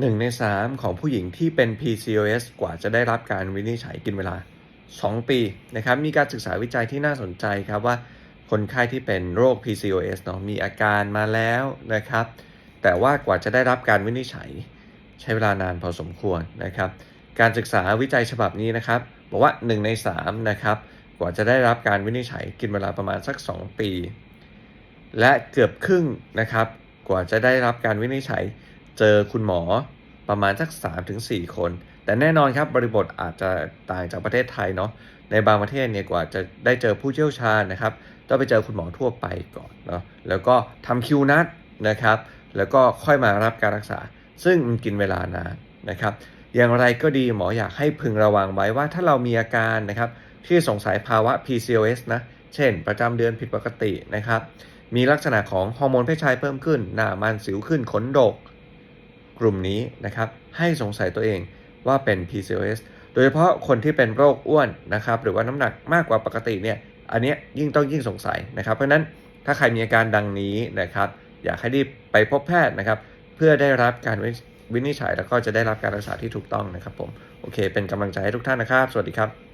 หนึ่งในสามของผู้หญิงที่เป็น PCOS กว่าจะได้รับการวินิจฉัยกินเวลา 2 ปีนะครับ มีการศึกษาวิจัยที่น่าสนใจครับว่า คนไข้ที่เป็นโรค PCOS เนาะมีอาการมาแล้วนะครับ แต่ว่ากว่าจะได้รับการวินิจฉัย ใช้เวลานานพอสมควรนะครับ การศึกษาวิจัยฉบับนี้นะครับ บอกว่า 1 ใน3นะครับกว่าจะได้รับการวินิจฉัยกินเวลาประมาณสัก 2 ปี และเกือบครึ่งนะครับ กว่าจะได้รับการวินิจฉัย เจอคุณหมอประมาณสัก3-4 คน แต่แน่นอนครับบริบทอาจจะต่างจากประเทศไทยเนาะในบางประเทศเนี่ยกว่าจะได้เจอผู้เชี่ยวชาญนะครับต้องไปเจอคุณหมอทั่วไปก่อนเนาะแล้วก็ทำคิวนัดนะครับ แล้วก็ค่อยมารับการรักษา ซึ่งมันกินเวลานานนะครับ อย่างไรก็ดีหมออยากให้พึงระวังไว้ว่าถ้าเรามีอาการนะครับที่สงสัยภาวะ PCOS นะ เช่น ประจำเดือนผิดปกตินะครับ มีลักษณะของฮอร์โมนเพศชายเพิ่มขึ้น หน้ามันสิวขึ้นขนดก กลุ่มนี้นะครับให้สงสัยตัวเองว่าเป็น PCOS โดยเฉพาะคนที่เป็นโรคอ้วนนะครับหรือว่าน้ำหนักมากกว่าปกติเนี่ยอันนี้ยิ่งต้องยิ่งสงสัยนะครับ เพราะฉะนั้นถ้าใครมีอาการดังนี้นะครับ อยากให้รีบไปพบแพทย์นะครับ เพื่อได้รับการวินิจฉัยแล้วก็จะได้รับการรักษาที่ถูกต้องนะครับผม โอเค เป็นกำลังใจให้ทุกท่านนะครับ สวัสดีครับ